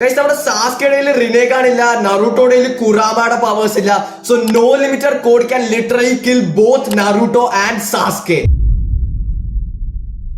Guys, നമ്മുടെ സാസ്കേഡയിൽ റിനേക്കാണില്ല നറൂട്ടോടയിൽ കുറാമയുടെ പവേഴ്സ് ഇല്ല so no limited Code can literally kill both Naruto and Sasuke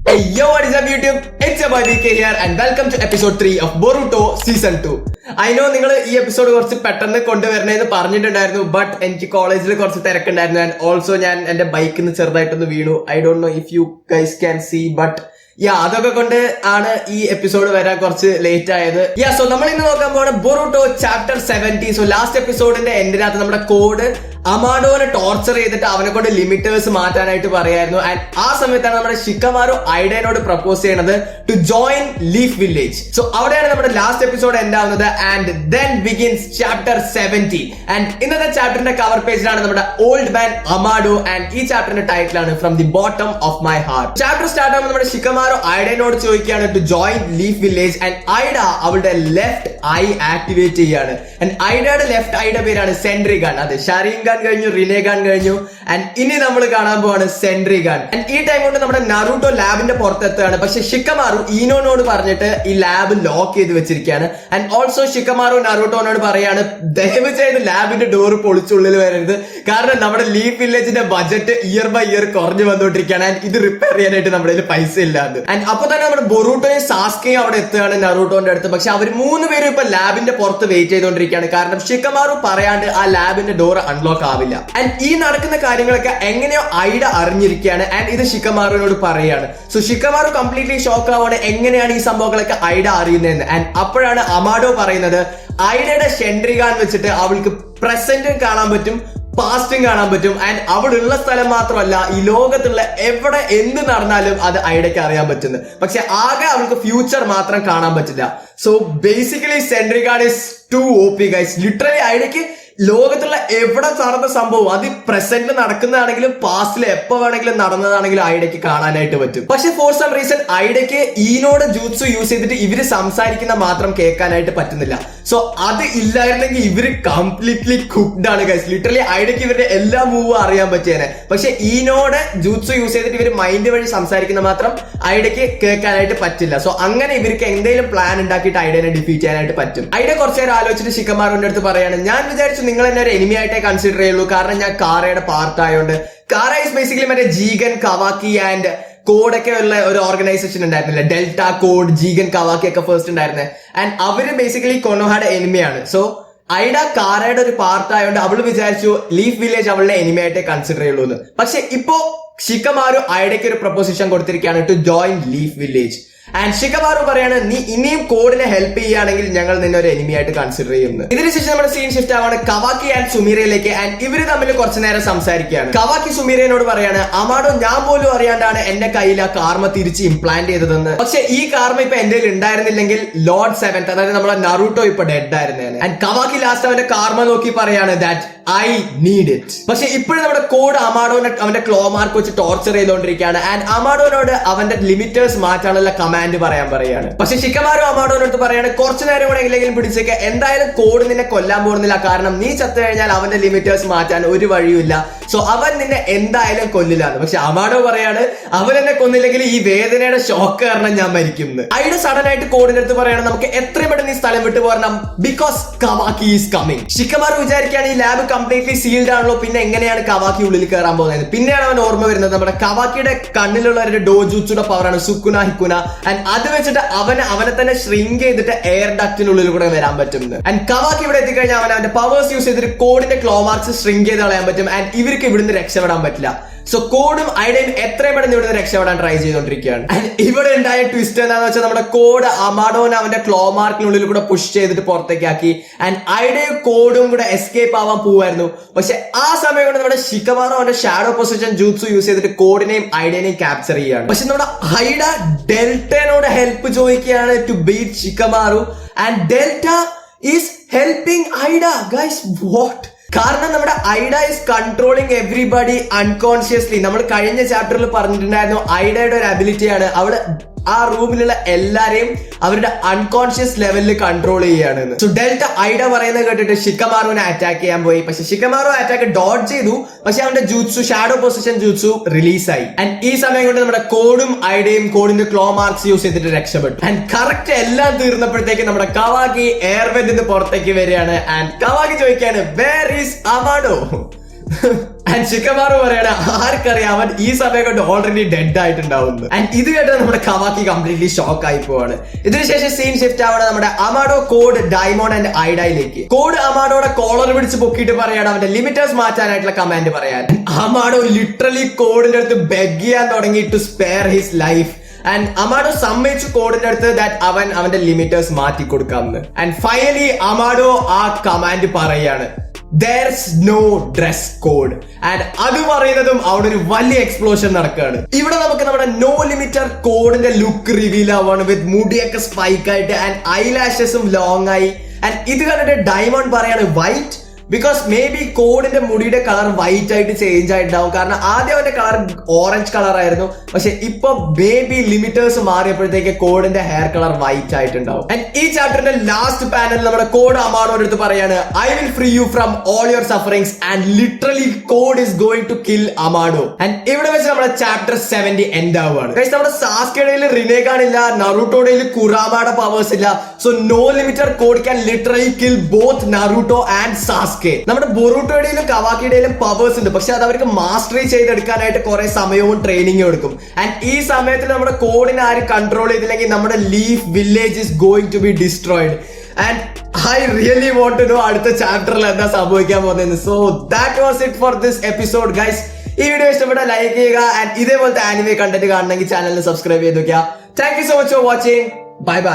Hey, yo, what is up YouTube? It's your boy VK here and welcome to episode 3 of Boruto season 2. I know നിങ്ങൾ ഈ episode കുറച്ച് പെട്ടെന്ന് കൊണ്ടുവരണേന്ന് പറഞ്ഞിട്ടുണ്ടായിരുന്നു but എനിക്ക് കോളേജിൽ കുറച്ച് തിരക്കുണ്ടായിരുന്നു. And also ഞാൻ എന്റെ ബൈക്കിൽ നിന്ന് ചെറുതായിട്ടൊന്ന് വീണു. I don't know if you guys can see but yeah അതൊക്കെ കൊണ്ട് ആണ് ഈ എപ്പിസോഡ് വരാൻ കുറച്ച് ലേറ്റ് ആയത്. യാ സോ നമ്മൾ ഇന്ന് നോക്കാൻ പോണ Boruto chapter seventy so last എപ്പിസോഡിന്റെ എൻഡിനകത്ത് നമ്മുടെ കോഡ് അമാഡോനെ ടോർച്ചർ ചെയ്തിട്ട് അവനെ കൊണ്ട് ലിമിറ്റേഴ്സ് മാറ്റാനായിട്ട് പറയായിരുന്നു. ആൻഡ് ആ സമയത്താണ് നമ്മുടെ ഷിക്കമാറോ ഐഡനോട് പ്രപ്പോസ് ചെയ്യണത് to join Leaf village so അവിടെയാണ് നമ്മുടെ last episode എന്താവുന്നത്. And then begins chapter seventy and ഇന്നത്തെ ചാപ്റ്ററിന്റെ കവർ പേജിലാണ് നമ്മുടെ ഓൾഡ് മാൻ അമാഡോ. ആൻഡ് ഈ ചാപ്റ്ററിന്റെ ടൈറ്റിലാണ് from the bottom of my heart chapter start ആകുമ്പോൾ നമ്മുടെ ഷിക്കമാരോ ഐഡനോട് ചോദിക്കുകയാണ് to join Leaf village and Ada അവളുടെ ലെഫ്റ്റ് ഐ ആക്ടിവേറ്റ് ചെയ്യാണ്. ആൻഡ് ഐഡയുടെ ലെഫ്റ്റ് ഐയുടെ പേരാണ് സെൻട്രിഗൺ അതെ ഷരീൻ ഖാൻ കഴിഞ്ഞു റിനെ ഖാൻ കഴിഞ്ഞു. ആൻഡ് ഇനി നമ്മൾ കാണാൻ പോവാണ് സെൻട്രി ഖാൻ ആൻഡ് ഈ ടൈം കൊണ്ട് നമ്മുടെ നറൂട്ടോ ലാബിന്റെ പുറത്തെത്തുകയാണ്. പക്ഷെ ഷിക്കമാറു ഈനോനോട് പറഞ്ഞിട്ട് ഈ ലാബ് ലോക്ക് ചെയ്ത് വെച്ചിരിക്കുകയാണ്. ആൻഡ് ഓൾസോ ഷിക്കമാറു നറൂട്ടോനോട് പറയാണ് ദയവ് ചെയ്ത് ലാബിന്റെ ഡോർ പൊളിച്ചുള്ളിൽ വരരുത്. കാരണം നമ്മുടെ ലീഫ് വില്ലേജിന്റെ ബജറ്റ് ഇയർ ബൈ ഇയർ കുറഞ്ഞു വന്നുകൊണ്ടിരിക്കുകയാണ്. ആൻഡ് ഇത് റിപ്പയർ ചെയ്യാനായിട്ട് നമ്മുടെ കയ്യിൽ പൈസ ഇല്ലാന്ന് ആൻഡ് അപ്പൊ തന്നെ നമ്മുടെ ബൊറൂട്ടോയും സാസ്കയും അവിടെ എത്തുകയാണ് നറൂട്ടോന്റെ അടുത്ത്. പക്ഷെ അവർ മൂന്ന് പേരും ഇപ്പൊ ലാബിന്റെ പുറത്ത് വെയിറ്റ് ചെയ്തുകൊണ്ടിരിക്കുകയാണ്. കാരണം ഷിക്കമാറു പറയാണ്ട് ആ ലാബിന്റെ ഡോർ അൺലോക്ക് ആവില്ല ആൻഡ് ഈ നടക്കുന്ന കാര്യങ്ങളൊക്കെ എങ്ങനെയോ ഐഡ അറിഞ്ഞിരിക്കുകയാണ്. ആൻഡ് ഇത് ഷിക്കമാറുവിനോട് പറയുകയാണ്. സോ ഷിക്കമാറു കംപ്ലീറ്റ്ലി ഷോക്ക് ആവാണ് എങ്ങനെയാണ് ഈ സംഭവങ്ങളൊക്കെ ഐഡ അറിയുന്നതെന്ന്. ആൻഡ് അപ്പോഴാണ് അമാഡോ പറയുന്നത് ഐഡയുടെ ഷെൻഡ്രികാൻ വെച്ചിട്ട് അവൾക്ക് പ്രസന്റും കാണാൻ പറ്റും പാസ്റ്റും കാണാൻ പറ്റും. ആൻഡ് അവിടെ ഉള്ള സ്ഥലം മാത്രമല്ല ഈ ലോകത്തുള്ള എവിടെ എന്ത് നടന്നാലും അത് ഐഡയ്ക്ക് അറിയാൻ പറ്റുന്നു. പക്ഷെ ആകെ അവൾക്ക് ഫ്യൂച്ചർ മാത്രം കാണാൻ പറ്റില്ല. So basically Senringan is too O P guys literally ഐഡയ്ക്ക് ലോകത്തുള്ള എവിടെ നടന്ന സംഭവം? അത് പ്രസന്റ് നടക്കുന്നതാണെങ്കിലും പാസ്റ്റിൽ എപ്പോ വേണമെങ്കിലും നടന്നതാണെങ്കിലും ഐഡയ്ക്ക് കാണാനായിട്ട് പറ്റും. പക്ഷെ ഫോർ സം റീസൺ ഐഡയ്ക്ക് ഈനോട് ജൂത്സു യൂസ് ചെയ്തിട്ട് ഇവർ സംസാരിക്കുന്ന മാത്രം കേൾക്കാനായിട്ട് പറ്റുന്നില്ല. സോ അത് ഇല്ലായിരുന്നെങ്കിൽ ഇവർ കംപ്ലീറ്റ്ലി കുക്ഡ് ആണ് ഗൈസ് ലിറ്ററലി ഐഡയ്ക്ക് ഇവരുടെ എല്ലാ മൂവും അറിയാൻ പറ്റിയേനെ. പക്ഷെ ഈനോട് ജൂത്സു യൂസ് ചെയ്തിട്ട് ഇവർ മൈൻഡ് വഴി സംസാരിക്കുന്ന മാത്രം ഐഡയ്ക്ക് കേൾക്കാനായിട്ട് പറ്റില്ല. സോ അങ്ങനെ ഇവർക്ക് എന്തെങ്കിലും പ്ലാൻ ഉണ്ടാക്കിയിട്ട് ഐഡിയനെ ഡിഫീറ്റ് ചെയ്യാനായിട്ട് പറ്റും. ഐഡിയ കുറച്ച് നേരം ആലോചിച്ചിട്ട് ശിക്കന്മാരുടെ അടുത്ത് പറയാണ് ഞാൻ വിചാരിച്ചു നിങ്ങൾ എന്നെ ഒരു എനിമി ആയിട്ടേ കൺസിഡർ ചെയ്യുള്ളൂ. കാരണം ഞാൻ കാറയുടെ പാർട്ട് ആയതുകൊണ്ട് കാറ ഇസ് ബേസിക്കലി മറ്റേ ജീഗൻ കവാക്കി ആൻഡ് കോഡൊക്കെ ഉള്ള ഒരു ഓർഗനൈസേഷൻ ഉണ്ടായിരുന്നില്ല. ഡെൽറ്റ കോഡ് ജീഗൻ കവാക്കി ഒക്കെ ഫസ്റ്റ് ഉണ്ടായിരുന്നത് ആൻഡ് അവർ ബേസിക്കലി കൊനോഹയുടെ എനിമിയാണ് സോ ഐഡ കാറയുടെ ഒരു പാർട്ട് ആയതുകൊണ്ട് അവൾ വിചാരിച്ചു ലീഫ് വില്ലേജ് അവളുടെ എനിമയായിട്ടേ കൺസിഡർ ചെയ്യുള്ളൂ എന്ന് പക്ഷെ ഇപ്പോ ഷിക്കമാരു ഐഡയ്ക്ക് ഒരു പ്രൊപ്പോസിഷൻ കൊടുത്തിരിക്കുകയാണ് to join Leaf village and Shikamaru പറയാണ് നീ ഇനിയും കോഡിനെ ഹെൽപ്പ് ചെയ്യുകയാണെങ്കിൽ ഞങ്ങൾ നിന്നെ ഒരു enemy ആയിട്ട് കൺസിഡർ ചെയ്യുന്നു. ഇതിനുശേഷം നമ്മുടെ സീൻ ഷിഫ്റ്റ് ആവാണ് കവാക്കി ആൻഡ് സുമീരയിലേക്ക് ആൻഡ് ഇവർ തമ്മിൽ കുറച്ചു നേരം സംസാരിക്കുകയാണ്. കവാക്കി സുമീരയോട് പറയാണ് അമാഡോ ഞാൻ പോലും അറിയാണ്ടാണ് എന്റെ കയ്യിൽ ആ കാർമ തിരിച്ച് ഇംപ്ലാന്റ് ചെയ്തതെന്ന്. പക്ഷെ ഈ കാർമ ഇപ്പൊ എന്റെ ഉണ്ടായിരുന്നില്ലെങ്കിൽ ലോർഡ് സെവൻ അതായത് നമ്മളെ നറൂട്ടോ ഇപ്പൊ ഡെഡ് ആയിരുന്നേനെ. ആൻഡ് കവാക്കി ലാസ്റ്റ് അവന്റെ കാർമ നോക്കി പറയാണ് ദാറ്റ് ഐ നീഡ് ഇറ്റ് പക്ഷെ ഇപ്പോഴും നമ്മുടെ കോഡ് അമാഡോനെ അവന്റെ ക്ലോ മാർക്ക് വെച്ച് ടോർച്ചർ ചെയ്തുകൊണ്ടിരിക്കുകയാണ് ആൻഡ് അമാഡോനോട് അവന്റെ ലിമിറ്റേഴ്സ് മാറ്റാനുള്ള കമാൻഡ് പറയാൻ പറയാണ് പക്ഷെ ഷിക്കമാരോ അമാഡോനോട് പറയാണ് കുറച്ചു നേരം കൂടെ എങ്ങനെയെങ്കിലും പിടിച്ചേക്ക്. എന്തായാലും കോഡ് നിന്നെ കൊല്ലാൻ പോകുന്നില്ല. കാരണം നീ ചത്തു കഴിഞ്ഞാൽ അവന്റെ ലിമിറ്റേഴ്സ് മാറ്റാൻ ഒരു വഴിയുമില്ല. സോ അവൻ നിന്നെ എന്തായാലും കൊല്ലില്ലാന്ന്. പക്ഷെ അമാഡോ പറയാണ് അവൻ എന്നെ കൊന്നില്ലെങ്കിൽ ഈ വേദനയുടെ ഷോക്ക് കാരണം ഞാൻ മരിക്കുന്നത് അയുടെ സഡൻ ആയിട്ട് കോഡിന്റെ അടുത്ത് പറയാണ് നമുക്ക് എത്രയും പെട്ടെന്ന് ഈ സ്ഥലം വിട്ടു പോരണം because Kawaki is coming Shikamaru വിചാരിക്കുകയാണ് ഈ ലാബ് കംപ്ലീറ്റ്ലി സീൽഡ് ആണല്ലോ പിന്നെ എങ്ങനെയാണ് കവാക്കി ഉള്ളിൽ കയറാൻ പോകുന്നത്? പിന്നെയാണ് അവൻ ഓർമ്മ വരുന്നത് നമ്മുടെ കവാക്കിയുടെ കണ്ണിലുള്ള ഒരു ഡോജുച്ചുടെ പവറാണ് സുക്കുന ഹിക്കുന. ആൻഡ് അത് വെച്ചിട്ട് അവന് അവനെ തന്നെ ഷ്രിങ്ക് ചെയ്തിട്ട് എയർ ഡക്റ്റിനുള്ളിൽ കൂടെ വരാൻ പറ്റും ആൻഡ് കവാക്കി ഇവിടെ എത്തിക്കഴിഞ്ഞാൽ അവൻ അവന്റെ പവേഴ്സ് യൂസ് ചെയ്തിട്ട് കോഡിന്റെ ക്ലോ മാർക്സ് ഷ്രിങ്ക് ചെയ്ത് കളയാൻ പറ്റും. ആൻഡ് ഇവർക്ക് ഇവിടുന്ന് രക്ഷപ്പെടാൻ പറ്റില്ല. സോ കോഡും ഐഡയും എത്രയും പെട്ടെന്ന് ഇവിടുന്ന് രക്ഷപ്പെടാൻ ട്രൈ ചെയ്തുകൊണ്ടിരിക്കുകയാണ് ഇവിടെ ഉണ്ടായ ട്വിസ്റ്റ് എന്താണെന്ന് വെച്ചാൽ നമ്മുടെ കോഡ് അമാഡോനെ അവന്റെ ക്ലോ മാർക്കിനുള്ളിൽ കൂടെ പുഷ് ചെയ്തിട്ട് പുറത്തേക്ക് ആക്കി. ആൻഡ് ഐഡയും കോഡും കൂടെ എസ്കേപ്പ് ആവാൻ പോവായിരുന്നു. പക്ഷെ ആ സമയം കൊണ്ട് നമ്മുടെ ഷിക്കമാറോ അവന്റെ ഷാഡോ പൊസിഷൻ ജൂത്സു യൂസ് ചെയ്തിട്ട് കോഡിനെയും ഐഡിയനെയും ക്യാപ്ചർ ചെയ്യുകയാണ്. പക്ഷെ നമ്മുടെ ഐഡ ഡെൽറ്റനോട് ഹെൽപ്പ് ചോദിക്കുകയാണ് to beat Shikamaru and Delta is helping Ada guys what കാരണം നമ്മുടെ Ada is controlling everybody unconsciously നമ്മൾ കഴിഞ്ഞ ചാപ്റ്ററിൽ പറഞ്ഞിട്ടുണ്ടായിരുന്നു ഐഡയുടെ ഒരു അബിലിറ്റിയാണ് അവൾ ആ റൂമിലുള്ള എല്ലാരെയും അവരുടെ അൺകോൺഷ്യസ് ലെവലിൽ കൺട്രോൾ ചെയ്യാണ് സോ ഡെൽറ്റ ഐഡ പറയുന്നത് കേട്ടിട്ട് ഷിക്കമാറുവിനെ അറ്റാക്ക് ചെയ്യാൻ പോയി. പക്ഷെ ഷിക്കമാറു അറ്റാക്ക് ഡോട്ട് ചെയ്തു. പക്ഷെ അവന്റെ ജൂത്സു ഷാഡോ പൊസിഷൻ ജൂത്സു റിലീസായി ആൻഡ് ഈ സമയം കൊണ്ട് നമ്മുടെ കോഡും ഐഡയും കോഡിന്റെ ക്ലോ മാർക്സ് യൂസ് ചെയ്തിട്ട് രക്ഷപ്പെട്ടു. ആൻഡ് കറക്റ്റ് എല്ലാം തീർന്നപ്പോഴത്തേക്ക് നമ്മുടെ കവാക്കി എയർവെന്റിൽ പുറത്തേക്ക് വരികയാണ്. ആൻഡ് കവാക്കി ചോദിക്കാണ് where is Amado and Shikamaru പറയാണ് ആർക്കറിയാം അവൻ ഈ സമയം കൊണ്ട് ഓൾറെഡി ഡെഡ് ആയിട്ടുണ്ടാവുന്നു ആൻഡ് ഇത് കേട്ട് നമ്മുടെ കവാക്കി കംപ്ലീറ്റ്ലി ഷോക്ക് ആയി പോവാണ്. ഇതിനുശേഷം സീൻ ഷിഫ്റ്റ് ആവണം നമ്മുടെ അമാഡോ കോഡ് ഡയമോൺ ആൻഡ് ഐഡയിലേക്ക് കോഡ് അമാഡോടെ കോളർ പിടിച്ച് പൊക്കിയിട്ട് പറയാണ് അവന്റെ ലിമിറ്റേഴ്സ് മാറ്റാനായിട്ടുള്ള കമാൻഡ് പറയാൻ. അമാഡോ ലിറ്ററലി കോഡിന്റെ അടുത്ത് ബെഗ് ചെയ്യാൻ തുടങ്ങി to spare his life and Amado സമ്മതിച്ചു കോഡിന്റെ അടുത്ത് ദാറ്റ് അവൻ അവന്റെ ലിമിറ്റേഴ്സ് മാറ്റി കൊടുക്കാമെന്ന് ആൻഡ് ഫൈനലി അമാഡോ ആ കമാൻഡ് പറയാണ് Dress code. ആൻഡ് അത് പറയുന്നതും അവിടെ ഒരു വലിയ എക്സ്പ്ലോഷൻ നടക്കുകയാണ് ഇവിടെ നമുക്ക് നമ്മുടെ നോ ലിമിറ്റർ കോഡിന്റെ ലുക്ക് റിവീൽ ആവാണ് വിത്ത് മുടിയൊക്കെ സ്പൈക്ക് ആയിട്ട് ആൻഡ് ഐ ലാഷസും ലോങ് ആയി. ആൻഡ് ഇത് കണ്ടിട്ട് ഡയമണ്ട് പറയാണ് വൈറ്റ് ബിക്കോസ് മേ ബി കോഡിന്റെ മുടിയുടെ കളർ വൈറ്റ് ആയിട്ട് ചേഞ്ച് ആയിട്ടുണ്ടാവും. കാരണം ആദ്യം അവന്റെ കളർ ഓറഞ്ച് കളർ ആയിരുന്നു. പക്ഷെ ഇപ്പൊ മേ ബി ലിമിറ്റേഴ്സ് മാറിയപ്പോഴത്തേക്ക് കോഡിന്റെ ഹെയർ കളർ വൈറ്റ് ആയിട്ടുണ്ടാവും. ആൻഡ് ഈ ചാപ്റ്ററിന്റെ ലാസ്റ്റ് പാനൽ നമ്മുടെ കോഡ് അമാണോട് എടുത്ത് പറയാണ് I will free you from all your sufferings and literally Code is going to kill Amado and ഇവിടെ വെച്ച് നമ്മുടെ ചാപ്റ്റർ സെവന്റി എൻഡ് ആവുകയാണ് നമ്മുടെ സാസ്കേടയിൽ റിനേ കാണില്ല നറൂട്ടോടെ കുറാമയുടെ പവേഴ്സ് ഇല്ല. So no limiter Code can literally kill both Naruto and Sasuke നമ്മുടെ ബൊറൂട്ടോയുടെയിലും കവാക്കിയുടെയിലും പവേഴ്സ് ഉണ്ട്. പക്ഷെ അത് അവർക്ക് മാസ്റ്ററി ചെയ്തെടുക്കാനായിട്ട് കുറെ സമയവും ട്രെയിനിങ്ങും എടുക്കും. ആൻഡ് ഈ സമയത്തിൽ നമ്മുടെ കോഡിനെ ആര് കൺട്രോൾ ചെയ്തില്ലെങ്കിൽ നമ്മുടെ leaf village is going to be destroyed and I really want to know അടുത്ത ചാപ്റ്ററിൽ എന്താ സംഭവിക്കാൻ പോകുന്നത് so that was it for this episode guys ഈ വീഡിയോ ഇഷ്ടപ്പെട്ട ലൈക്ക് ചെയ്യുക. ആൻഡ് ഇതേപോലത്തെ ആനിമേ കണ്ടന്റ് കാണണമെങ്കിൽ ചാനലിന് സബ്സ്ക്രൈബ് ചെയ്ത് നോക്കുക thank you so much for watching bye bye